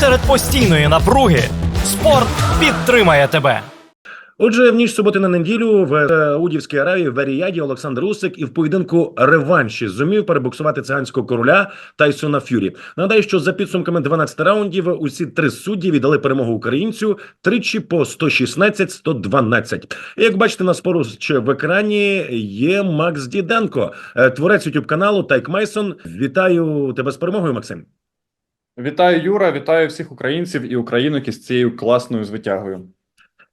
серед постійної напруги спорт підтримає тебе. Отже, в ніч суботи на неділю в е, Удівській Аравії в Варіяді Олександр Усик і в поєдинку реванші зумів перебуксувати циганського короля Тайсона Ф'юрі. Нагадаю, що за підсумками 12 раундів усі три судді віддали перемогу українцю тричі по 116-112. І Як бачите на споруч в екрані є Макс Діденко, е, творець youtube каналу Тайк Майсон. Вітаю тебе з перемогою, Максим. Вітаю, Юра, вітаю всіх українців і українок із цією класною звитягою.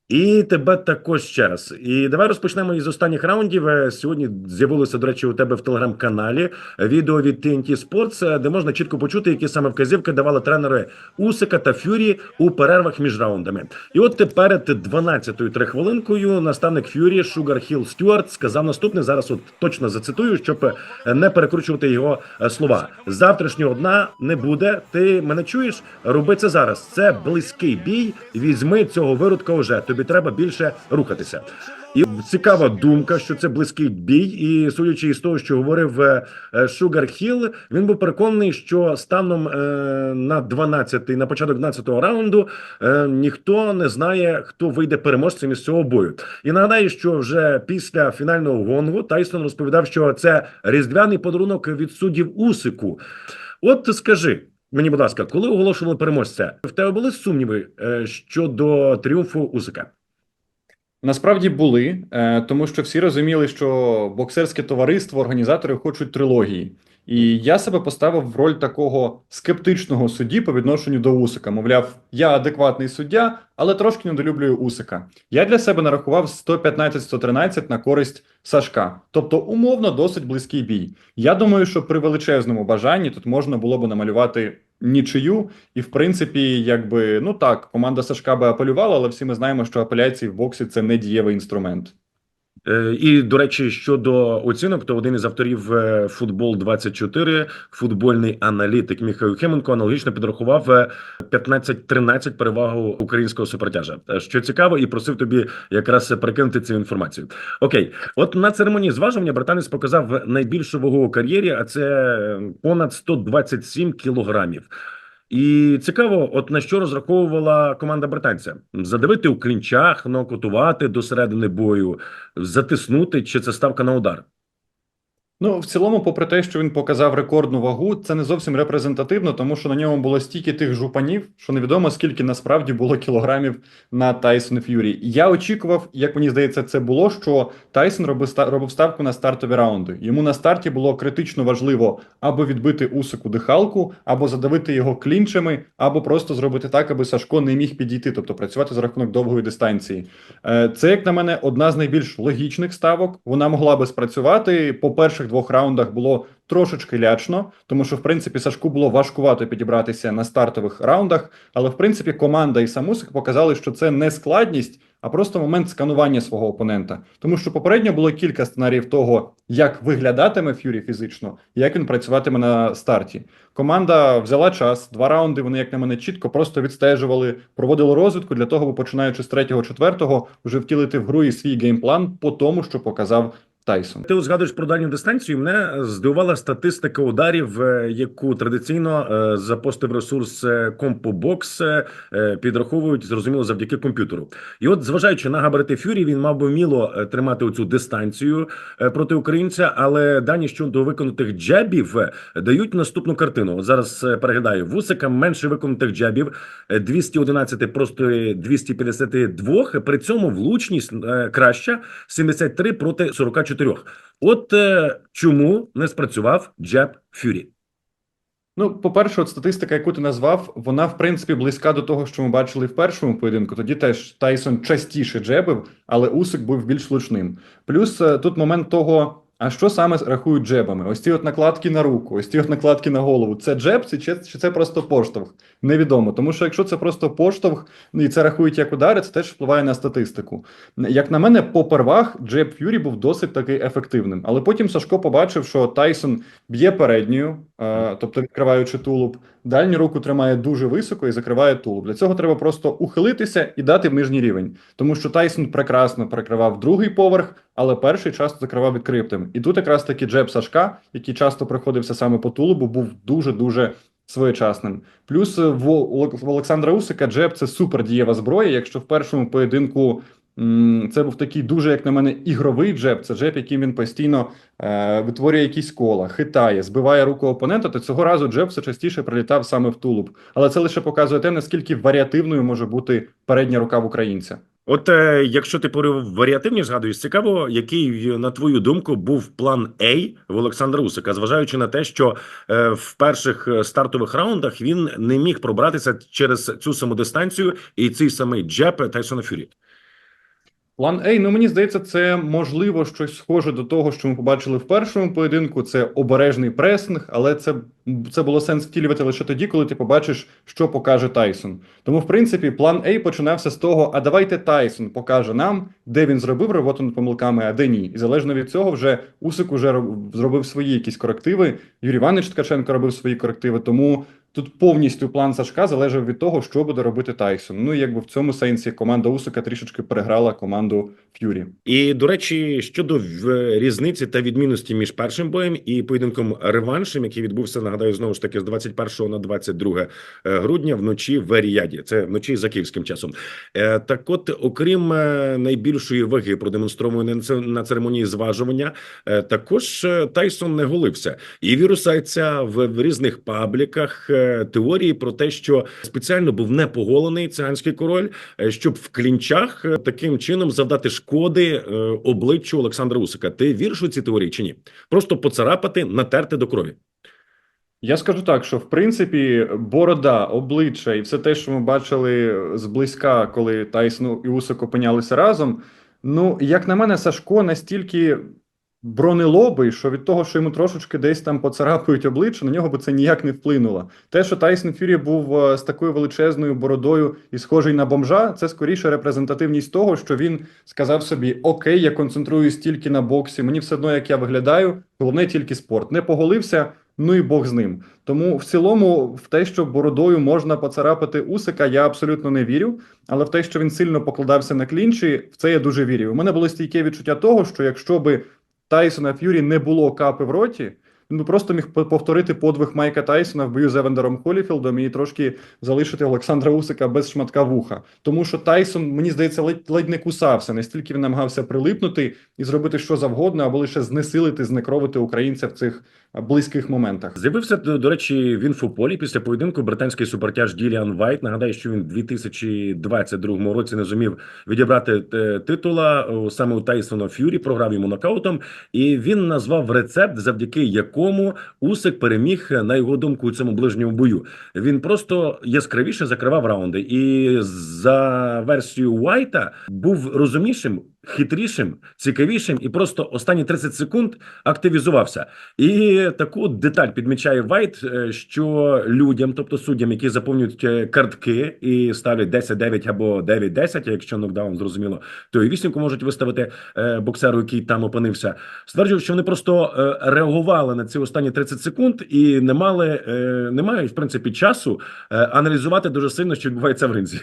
І тебе також ще раз. І давай розпочнемо із останніх раундів. Е, Сьогодні з'явилося, до речі, у тебе в телеграм-каналі відео від TNT Sports, е, де можна чітко почути, які саме вказівки давали тренери Усика та Фюрі у перервах між раундами. І от перед 12-ю три хвилинкою наставник Фюрі Шугар Хіл Стюарт сказав наступне. Зараз от точно зацитую, щоб е, не перекручувати його слова. Завтрашнього дна не буде. Ти мене чуєш? Роби це зараз. Це близький бій. Візьми цього виродка уже. Тобі треба більше рухатися. І цікава думка, що це близький бій, і судячи із того, що говорив е, е, Шугар Хіл, він був переконаний, що станом е, на 12-й, на початок 12-го раунду е, ніхто не знає, хто вийде переможцем із цього бою. І нагадаю, що вже після фінального гонгу Тайсон розповідав, що це різдвяний подарунок від суддів Усику. От скажи. Мені, будь ласка, коли оголошували переможця, в тебе були сумніви е, щодо тріумфу Усика? Насправді були, е, тому що всі розуміли, що боксерське товариство, організатори хочуть трилогії. І я себе поставив в роль такого скептичного судді по відношенню до Усика. Мовляв, я адекватний суддя, але трошки недолюблюю Усика. Я для себе нарахував 115-113 на користь Сашка. Тобто, умовно, досить близький бій. Я думаю, що при величезному бажанні тут можна було б намалювати нічию. І, в принципі, якби ну так, команда Сашка би апелювала, але всі ми знаємо, що апеляції в боксі це не дієвий інструмент. Е, І до речі, щодо оцінок, то один із авторів е, футбол 24 футбольний аналітик Михайло Хеменко аналогічно підрахував е, 15-13 перевагу українського супертяжа. Е, Що цікаво, і просив тобі якраз перекинути цю інформацію. Окей, от на церемонії зважування британець показав найбільшу вагу у кар'єрі, а це е, понад 127 кілограмів. І цікаво, от на що розраховувала команда британця: задавити у клінчах, нокотувати до середини бою, затиснути, чи це ставка на удар? Ну, в цілому, попри те, що він показав рекордну вагу, це не зовсім репрезентативно, тому що на ньому було стільки тих жупанів, що невідомо скільки насправді було кілограмів на Тайсон Ф'юрі. Я очікував, як мені здається, це було, що Тайсон робив ста- робив ставку на стартові раунди. Йому на старті було критично важливо або відбити Усику дихалку, або задавити його клінчами, або просто зробити так, аби Сашко не міг підійти, тобто працювати за рахунок довгої дистанції. Е, Це, як на мене, одна з найбільш логічних ставок. Вона могла би спрацювати. По перших двох раундах було трошечки лячно, тому що в принципі Сашку було важкувато підібратися на стартових раундах. Але в принципі команда і сам Усик показали, що це не складність, а просто момент сканування свого опонента. Тому що попередньо було кілька сценаріїв того, як виглядатиме Ф'юрі фізично, як він працюватиме на старті. Команда взяла час, два раунди. Вони, як на мене, чітко просто відстежували, проводили розвідку для того, аби починаючи з третього, четвертого, вже втілити в гру і свій геймплан по тому, що показав Тайсон. Ти згадуєш про дальню дистанцію. Мене здивувала статистика ударів, е, яку традиційно е, запостив ресурс CompoBox, е, підраховують зрозуміло завдяки комп'ютеру. І от, зважаючи на габарити Фюрі, він мав би вміло тримати оцю дистанцію проти українця, але дані щодо виконатих джебів дають наступну картину. От зараз переглядаю вусика менше виконатих джебів, е, 211 проти 252. При цьому влучність краща 73 проти 44. От е, чому не спрацював джеб Фюрі? Ну, по-перше, от статистика, яку ти назвав, вона в принципі близька до того, що ми бачили в першому поєдинку. Тоді теж Тайсон частіше джебив, але Усик був більш влучним. Плюс е, тут момент того. А що саме рахують джебами? Ось ці от накладки на руку, ось ці от накладки на голову. Це джеб, чи, чи це просто поштовх? Невідомо. Тому що якщо це просто поштовх, ну і це рахують як удари, це теж впливає на статистику. Як на мене, по первах джеб Ф'юрі був досить таки ефективним. Але потім Сашко побачив, що Тайсон б'є передньою, е, тобто відкриваючи тулуб, дальню руку тримає дуже високо і закриває тулуб. Для цього треба просто ухилитися і дати нижній рівень. Тому що Тайсон прекрасно перекривав другий поверх, але перший часто закривав відкриптим. І тут якраз таки джеб Сашка, який часто приходився саме по тулубу, був дуже-дуже своєчасним. Плюс е, в Олександра Усика джеб це супер дієва зброя. Якщо в першому поєдинку це був такий дуже, як на мене, ігровий джеб, це джеб, яким він постійно е, витворює якісь кола, хитає, збиває руку опонента, то цього разу джеб все частіше прилітав саме в тулуб. Але це лише показує те, наскільки варіативною може бути передня рука в українця. От е, якщо ти про варіативні згадуєш, цікаво, який, на твою думку, був план А в Олександра Усика, зважаючи на те, що е, в перших е, стартових раундах він не міг пробратися через цю саму дистанцію і цей самий джеб Тайсона Фюрі. План А, ну мені здається, це можливо щось схоже до того, що ми побачили в першому поєдинку. Це обережний пресинг, але це, це було сенс втілювати лише тоді, коли ти побачиш, що покаже Тайсон. Тому, в принципі, план А починався з того: а давайте Тайсон покаже нам, де він зробив роботу над помилками, а де ні. І залежно від цього, вже Усик уже зробив свої якісь корективи. Юрій Іванович Ткаченко робив свої корективи. Тому тут повністю план Сашка залежав від того, що буде робити Тайсон. Ну якби в цьому сенсі команда Усика трішечки переграла команду Ф'юрі. І до речі, щодо різниці та відмінності між першим боєм і поєдинком реваншем, який відбувся, нагадаю, знову ж таки з 21 на 22 грудня вночі в Ріяді. Це вночі за київським часом. Е, Так, от, окрім е, найбільшої ваги, продемонстрованої на це- на церемонії зважування, е, також е, Тайсон не голився і вірусаються в, різних пабліках е, теорії про те, що спеціально був не поголений циганський король, е, щоб в клінчах е, таким чином завдати шкоди е, обличчю Олександра Усика. Ти віриш у ці теорії чи ні? Просто поцарапати, натерти до крові. Я скажу так, що в принципі борода, обличчя і все те, що ми бачили зблизька, коли Тайсон і Усик опинялися разом. Ну, як на мене, Сашко настільки бронелобий, що від того, що йому трошечки десь там поцарапують обличчя, на нього би це ніяк не вплинуло. Те, що Тайсон Фюрі був е, з такою величезною бородою і схожий на бомжа, це скоріше репрезентативність того, що він сказав собі: Окей, я концентруюсь тільки на боксі, мені все одно, як я виглядаю, головне тільки спорт. Не поголився. Ну і Бог з ним. Тому в цілому, в те, що бородою можна поцарапати Усика, я абсолютно не вірю. Але в те, що він сильно покладався на клінчі, в це я дуже вірю. У мене було стійке відчуття того, що якщо би Тайсона Ф'юрі не було капи в роті, він би просто міг по- повторити подвиг Майка Тайсона в бою з Евендером Холіфілдом і трошки залишити Олександра Усика без шматка вуха. Тому що Тайсон, мені здається, ледь, ледь не кусався, настільки він намагався прилипнути і зробити що завгодно, або лише знесилити, знекровити українця в цих близьких моментах. З'явився до речі в інфополі після поєдинку британський супертяж Діліан Вайт. Нагадаю, що він в 2022 році не зумів відібрати е, титула саме у Тайсона Ф'юрі, програв йому нокаутом, і він назвав рецепт, завдяки якому Усик переміг на його думку у цьому ближньому бою. Він просто яскравіше закривав раунди, і за версією Вайта був розумнішим. Хитрішим, цікавішим, і просто останні 30 секунд активізувався. І таку деталь підмічає Вайт, е, що людям, тобто суддям, які заповнюють е, картки і ставлять 10-9 або 9-10, якщо нокдаун, зрозуміло, то і вісімку можуть виставити е, боксеру, який там опинився. Стверджують, що вони просто реагували на ці останні 30 секунд і не мали, не мають в принципі часу аналізувати дуже сильно, що відбувається в ринзі.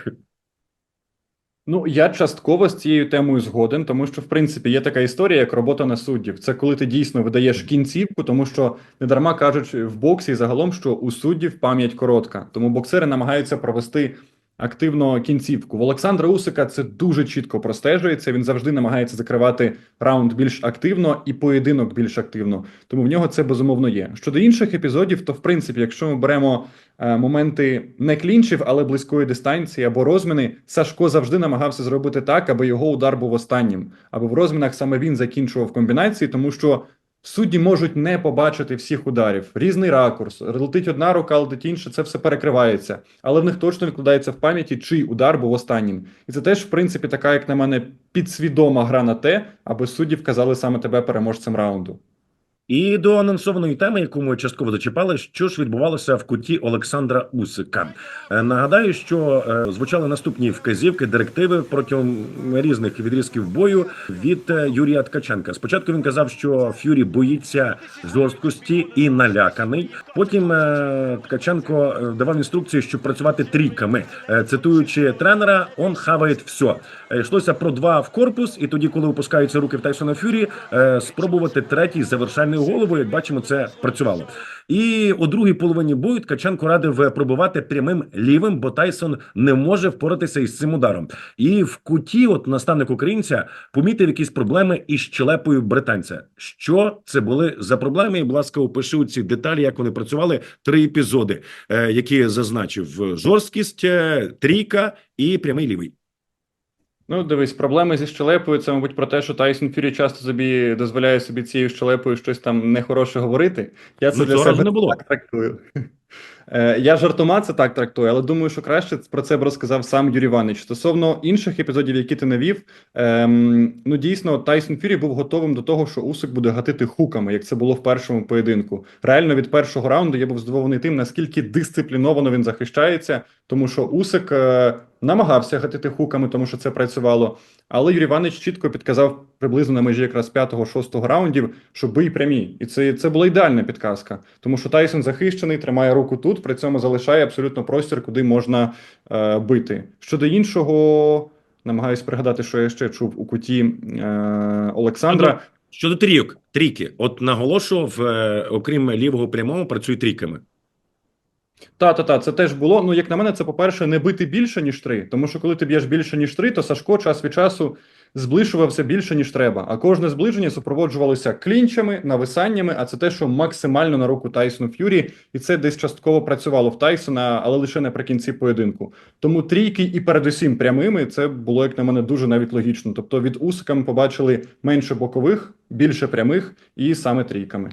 Ну, я частково з цією темою згоден, тому що в принципі є така історія, як робота на суддів. Це коли ти дійсно видаєш кінцівку, тому що не дарма кажуть в боксі загалом, що у суддів пам'ять коротка. Тому боксери намагаються провести активно кінцівку. В Олександра Усика це дуже чітко простежується. Він завжди намагається закривати раунд більш активно і поєдинок більш активно. Тому в нього це безумовно є. Щодо інших епізодів, то в принципі, якщо ми беремо е, моменти не клінчів, але близької дистанції або розміни, Сашко завжди намагався зробити так, аби його удар був останнім, аби в розмінах саме він закінчував комбінації, тому що. Судді можуть не побачити всіх ударів, різний ракурс, летить одна рука, летить інша, це все перекривається. Але в них точно відкладається в пам'яті, чий удар був останнім. І це теж, в принципі, така, як на мене, підсвідома гра на те, аби судді вказали саме тебе переможцем раунду. І до анонсованої теми, яку ми частково зачіпали, що ж відбувалося в куті Олександра Усика. Е, Нагадаю, що е, звучали наступні вказівки, директиви протягом різних відрізків бою від е, Юрія Ткаченка. Спочатку він казав, що Ф'юрі боїться жорсткості і наляканий. Потім Ткаченко давав інструкції, щоб працювати трійками. Цитуючи тренера, он хаває все. Йшлося про два в корпус, і тоді, коли опускаються руки в Тайсона Фюрі, спробувати третій завершальний свою голову, як бачимо, це працювало. І у другій половині бою Ткаченко радив е, пробувати прямим лівим, бо Тайсон не може впоратися із цим ударом. І в куті, от наставник українця, помітив якісь проблеми із щелепою британця. Що це були за проблеми? І, будь ласка, опиши у ці деталі, як вони працювали. Три епізоди, е, які зазначив: жорсткість, е, трійка і прямий лівий. Ну, дивись, проблеми зі щелепою це, мабуть, про те, що Тайсон Фюрі часто собі дозволяє собі цією щелепою щось там нехороше говорити. Я це Ну, для себе не було. так трактую. Е, Я жартома це так трактую, але думаю, що краще про це б розказав сам Юрій Іванович. Стосовно інших епізодів, які ти навів, ем, ну дійсно, Тайсон Фюрі був готовим до того, що Усик буде гатити хуками, як це було в першому поєдинку. Реально від першого раунду я був здивований тим, наскільки дисципліновано він захищається, тому що Усик е, намагався гатити хуками, тому що це працювало. Але Юрій Іванович чітко підказав приблизно на межі якраз 5-6 раундів, що бий прямі. І це, це була ідеальна підказка, тому що Тайсон захищений, тримає руку тут, при цьому залишає абсолютно простір, куди можна е, бити. Щодо іншого, намагаюсь пригадати, що я ще чув у куті е, Олександра. Щодо трійок, трійки, от наголошував, е, окрім лівого прямого, працює трійками. Та, та, та, це теж було. Ну, як на мене, це, по-перше, не бити більше, ніж три. Тому що коли ти б'єш більше, ніж три, то Сашко час від часу зближувався більше, ніж треба. А кожне зближення супроводжувалося клінчами, нависаннями, а це те, що максимально на руку Тайсону Ф'юрі, і це десь частково працювало в Тайсона, але лише наприкінці поєдинку. Тому трійки і передусім прямими це було, як на мене, дуже навіть логічно. Тобто від Усика ми побачили менше бокових, більше прямих і саме трійками.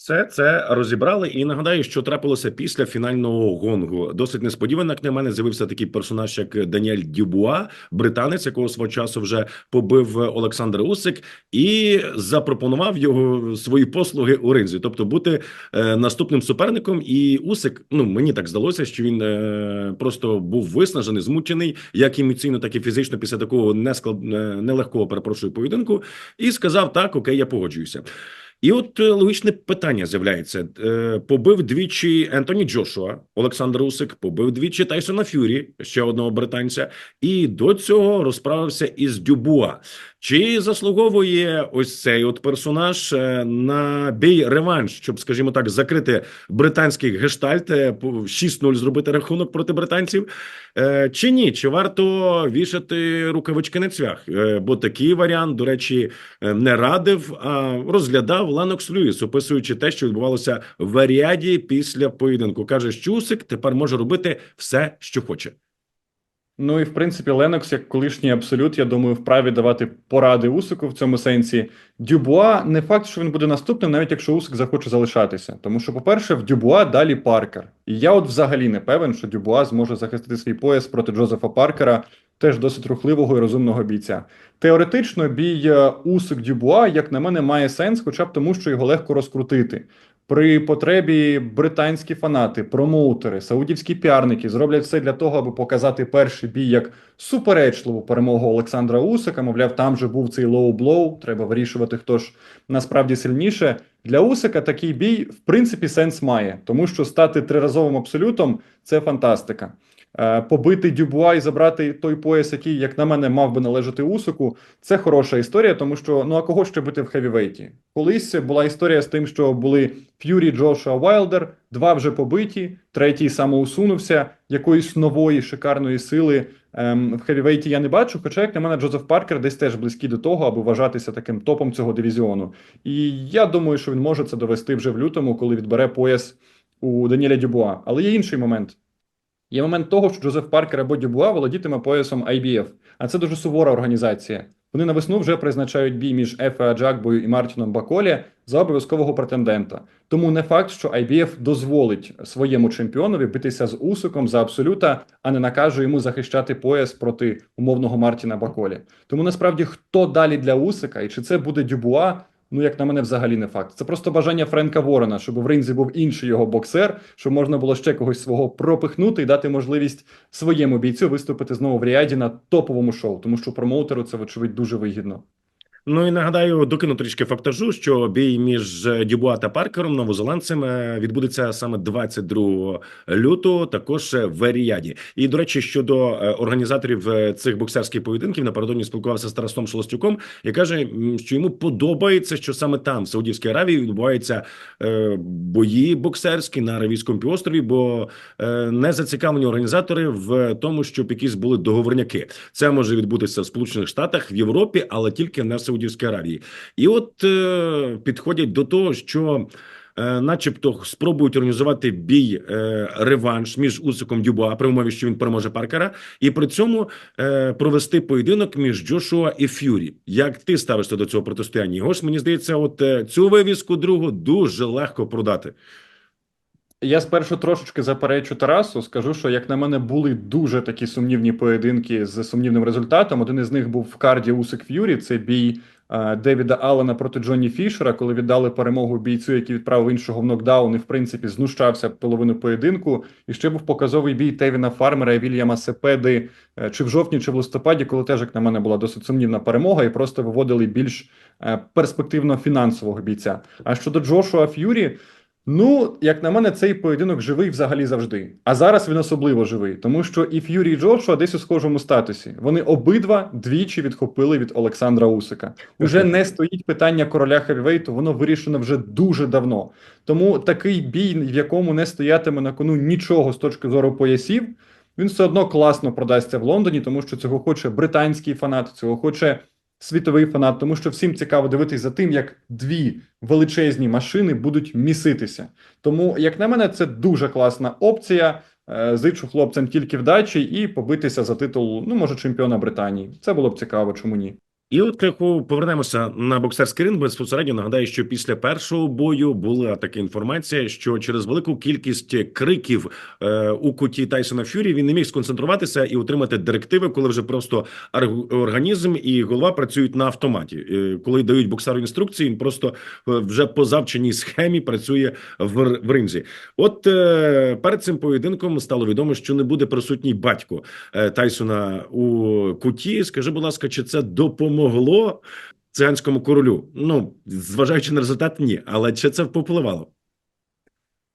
Все це розібрали. І нагадаю, що трапилося після фінального гонгу. Досить несподівано, як на мене, з'явився такий персонаж, як Даніель Дюбуа, британець, якого свого часу вже побив Олександр Усик, і запропонував його свої послуги у ринзі, тобто бути е, наступним суперником. І Усик, ну мені так здалося, що він е, просто був виснажений, змучений, як емоційно, так і фізично після такого нелегкого перепрошую поєдинку, і сказав: так, окей, я погоджуюся. І от е, логічне питання з'являється: Е, побив двічі Ентоні Джошуа, Олександр Усик, побив двічі Тайсона Фюрі, ще одного британця, і до цього розправився із Дюбуа. Чи заслуговує ось цей от персонаж е, на бій реванш, щоб, скажімо так, закрити британський гештальт, е, по- 6-0 зробити рахунок проти британців? Чи ні? Чи варто вішати рукавички на цвях? Бо такий варіант, до речі, не радив, а розглядав Ленокс Льюіс, описуючи те, що відбувалося в Аріаді після поєдинку. Каже, що Усик тепер може робити все, що хоче. Ну і в принципі, Ленокс, як колишній абсолют, я думаю, вправі давати поради Усику в цьому сенсі. Дюбуа не факт, що він буде наступним, навіть якщо Усик захоче залишатися. Тому що, по-перше, в Дюбуа далі Паркер. І я от взагалі не певен, що Дюбуа зможе захистити свій пояс проти Джозефа Паркера, теж досить рухливого і розумного бійця. Теоретично, бій е, Усик Дюбуа, як на мене, має сенс, хоча б тому, що його легко розкрутити. При потребі британські фанати, промоутери, саудівські піарники зроблять все для того, аби показати перший бій як суперечливу перемогу Олександра Усика. Мовляв, там же був цей лоу-блоу, треба вирішувати, хто ж насправді сильніше. Для Усика такий бій, в принципі, сенс має, тому що стати триразовим абсолютом це фантастика. Е, Побити Дюбуа і забрати той пояс, який, як на мене, мав би належати Усику, це хороша історія, тому що ну а кого ще бити в хевівейті? Колись була історія з тим, що були Ф'юрі, Джошуа, Вайлдер, два вже побиті, третій самоусунувся. Якоїсь нової шикарної сили ем, в хевівейті я не бачу. Хоча, як на мене, Джозеф Паркер десь теж близький до того, аби вважатися таким топом цього дивізіону. І я думаю, що він може це довести вже в лютому, коли відбере пояс у Даніеля Дюбуа. Але є інший момент. Є момент того, що Джозеф Паркер або Дюбуа володітиме поясом IBF, а це дуже сувора організація. Вони на весну вже призначають бій між Ефе Аджакбою і Мартіном Баколі за обов'язкового претендента. Тому не факт, що IBF дозволить своєму чемпіонові битися з Усиком за абсолюта, а не накаже йому захищати пояс проти умовного Мартіна Баколі. Тому насправді хто далі для Усика, і чи це буде Дюбуа? Ну, як на мене, взагалі не факт. Це просто бажання Френка Ворона, щоб в ринзі був інший його боксер, щоб можна було ще когось свого пропихнути і дати можливість своєму бійцю виступити знову в Ріаді на топовому шоу, тому що промоутеру це, вочевидь, дуже вигідно. Ну і нагадаю, докину трішки фактажу, що бій між е, Дюбуа та Паркером новозеландцем е, відбудеться саме 22 лютого, також е, в Ріяді. І до речі, щодо організаторів цих боксерських поєдинків, напередодні спілкувався з Тарасом Шелостюком і каже, що йому подобається, що саме там, в Саудівській Аравії, відбуваються бої боксерські на Аравійському півострові, бо не зацікавлені організатори в тому, щоб якісь були договорняки. Це може відбутися в Сполучених Штатах, в Європі, але тільки не в Саудівській Аравії. І от е, підходять до того, що. е, Начебто спробують організувати бій е, реванш між Усиком Дюбуа при умові, що він переможе Паркера, і при цьому е, провести поєдинок між Джошуа і Ф'юрі. Як ти ставишся до цього протистояння? Його ж мені здається, от е, цю вивіску другу дуже легко продати. Я спершу трошечки заперечу Тарасу. Скажу, що як на мене були дуже такі сумнівні поєдинки з сумнівним результатом. Один із них був в карді Усик Ф'юрі. Це бій е, Девіда Аллена проти Джонні Фішера, коли віддали перемогу бійцю, який відправив іншого в нокдаун і в принципі знущався половину поєдинку. І ще був показовий бій Тевіна Фармера і Вільяма Сепеди е, чи в жовтні, чи в листопаді, коли теж як на мене була досить сумнівна перемога, і просто виводили більш е, перспективно фінансового бійця. А щодо Джошуа Ф'юрі. Ну, як на мене, цей поєдинок живий взагалі завжди. А зараз він особливо живий, тому що і Ф'юрі, і Джошуа десь у схожому статусі. Вони обидва двічі відхопили від Олександра Усика. Уже не стоїть питання короля хевівейту, воно вирішено вже дуже давно. Тому такий бій, в якому не стоятиме на кону нічого з точки зору поясів, він все одно класно продасться в Лондоні, тому що цього хоче британський фанат, цього хоче світовий фанат, тому що всім цікаво дивитись за тим, як дві величезні машини будуть міситися. Тому, як на мене, це дуже класна опція. Е, Зичу хлопцям тільки вдачі і побитися за титул, ну може, чемпіона Британії. Це було б цікаво, чому ні. І от яку повернемося на боксерський ринг безпосередньо. Нагадаю, що після першого бою була така інформація, що через велику кількість криків е, у куті Тайсона Фюрі він не міг сконцентруватися і отримати директиви, коли вже просто організм і голова працюють на автоматі. Е, коли дають боксеру інструкції, він просто е, вже по завченій схемі працює в, в ринзі. От е, перед цим поєдинком стало відомо, що не буде присутній батько е, Тайсона у куті. Скажи, будь ласка, чи це допомогло циганському королю? Ну, зважаючи на результат, ні. Але чи це попливало?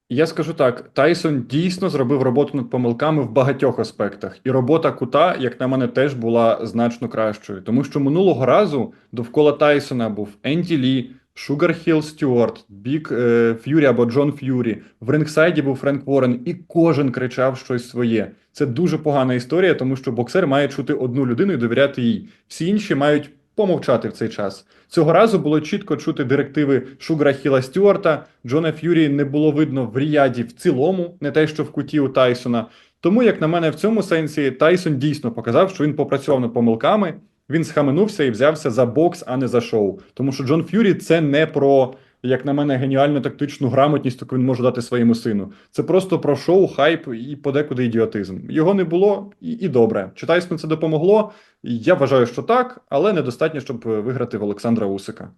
Я скажу так: Тайсон дійсно зробив роботу над помилками в багатьох аспектах, і робота кута, як на мене, теж була значно кращою, тому що минулого разу довкола Тайсона був Енді Лі, Шугар Хілл Стюарт, Бік е, Ф'юрі або Джон Ф'юрі. В рингсайді був Френк Уоррен, і кожен кричав щось своє. Це дуже погана історія, тому що боксер має чути одну людину і довіряти їй. Всі інші мають помовчати в цей час. Цього разу було чітко чути директиви Шугара Хіла Стюарта. Джона Ф'юрі не було видно в Ріяді в цілому, не те, що в куті у Тайсона. Тому, як на мене, в цьому сенсі Тайсон дійсно показав, що він попрацював над помилками. Він схаменувся і взявся за бокс, а не за шоу. Тому що Джон Ф'юрі це не про, як на мене, геніальну тактичну грамотність, яку він може дати своєму сину. Це просто про шоу, хайп і подекуди ідіотизм. Його не було, і, і добре. Чи Тайсону це допомогло? Я вважаю, що так, але недостатньо, щоб виграти в Олександра Усика.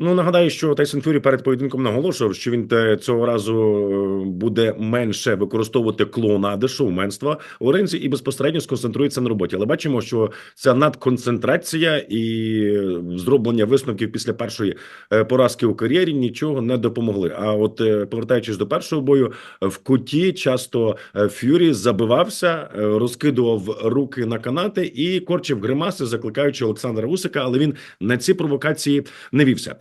Ну нагадаю, що Тайсон Фюрі перед поєдинком наголошував, що він те цього разу е, буде менше використовувати клоунади, шоуменства у ринзі і безпосередньо сконцентрується на роботі. Але бачимо, що ця надконцентрація і е, зроблення висновків після першої е, поразки у кар'єрі нічого не допомогли. А от е, повертаючись до першого бою, в куті часто е, Фюрі забивався, е, розкидував руки на канати і корчив гримаси, закликаючи Олександра Усика, але він на ці провокації не вівся.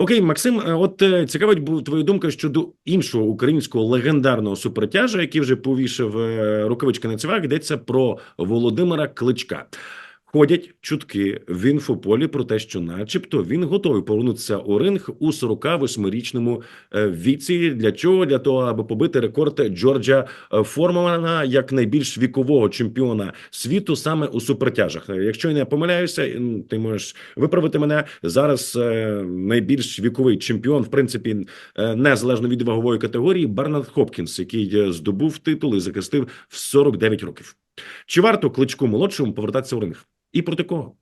Окей, Максим, е, от е, цікавить твоя думка щодо іншого українського легендарного супертяжа, який вже повішав е, рукавички на цівах, Йдеться про Володимира Кличка. Ходять чутки в інфополі про те, що, начебто, він готовий повернутися у ринг у 48-річному е, віці. Для чого? Для того, аби побити рекорд Джорджа е, Формана як найбільш вікового чемпіона світу саме у супертяжах. Е, Якщо я не помиляюся, ти можеш виправити мене зараз. Найбільш віковий чемпіон, в принципі, незалежно від вагової категорії, Барнард Хопкінс, який здобув титул і захистив в 49 років. Чи варто кличку молодшому повертатися у ринг? І проти кого?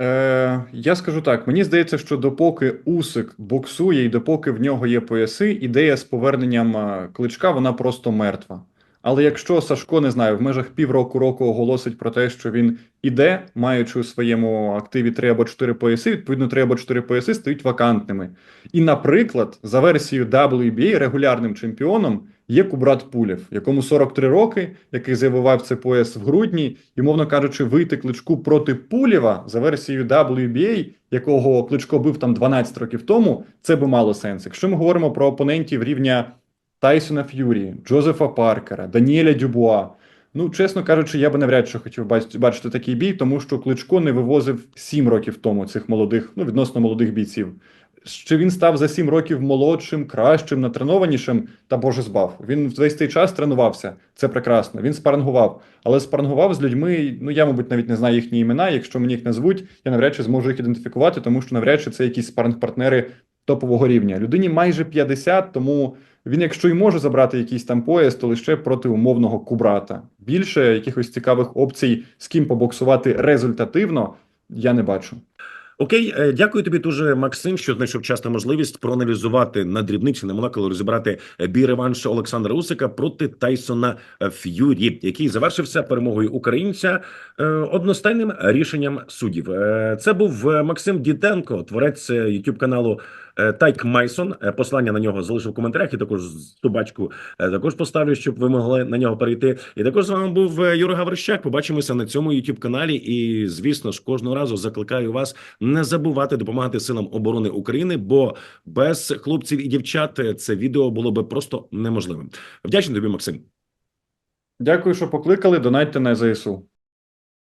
Е, я скажу так: мені здається, що допоки Усик боксує і допоки в нього є пояси, ідея з поверненням е, кличка вона просто мертва. Але якщо Сашко не знаю, в межах півроку року оголосить про те, що він іде, маючи у своєму активі 3 або 4 пояси, відповідно 3 або 4 пояси стають вакантними. І, наприклад, за версією WBA регулярним чемпіоном є Кубрат Пулєв, якому 43 роки, який завоював цей пояс в грудні, і, мовно кажучи, вийти кличку проти Пулєва за версією WBA, якого кличко бив там 12 років тому, це би мало сенс. Якщо ми говоримо про опонентів рівня Тайсона Ф'юрі, Джозефа Паркера, Даніеля Дюбуа. Ну, чесно кажучи, я би навряд чи хотів бачити такий бій, тому що Кличко не вивозив 7 років тому цих молодих, ну відносно молодих бійців. Чи він став за 7 років молодшим, кращим, натренованішим? Та Боже збав. Він весь цей час тренувався. Це прекрасно. Він спарингував, але спарингував з людьми. Ну я, мабуть, навіть не знаю їхні імена. Якщо мені їх назвуть, я навряд чи зможу їх ідентифікувати, тому що навряд чи це якісь спаринг-партнери топового рівня. Людині майже 50, тому він, якщо й може забрати якийсь там пояс, то лише проти умовного кубрата. Більше якихось цікавих опцій, з ким побоксувати результативно, я не бачу. Окей, е, дякую тобі дуже, Максим, що знайшов час можливість проаналізувати на дрібниці на молекулу розібрати е, бій реванш Олександра Усика проти Тайсона е, Ф'юрі, який завершився перемогою українця одностайним рішенням суддів. Це був Максим Діденко, творець youtube каналу Тайк Майсон. Е, Послання на нього залишив в коментарях і також стубачку е, також поставлю, щоб ви могли на нього перейти. І також з вами був е, Юра Гаврищак. Побачимося на цьому youtube каналі. І звісно ж, кожного разу закликаю вас не забувати допомагати силам оборони України, бо без хлопців і дівчат е, це відео було би просто неможливим. Вдячний тобі, Максим. Дякую, що покликали. Донайте на ЗСУ.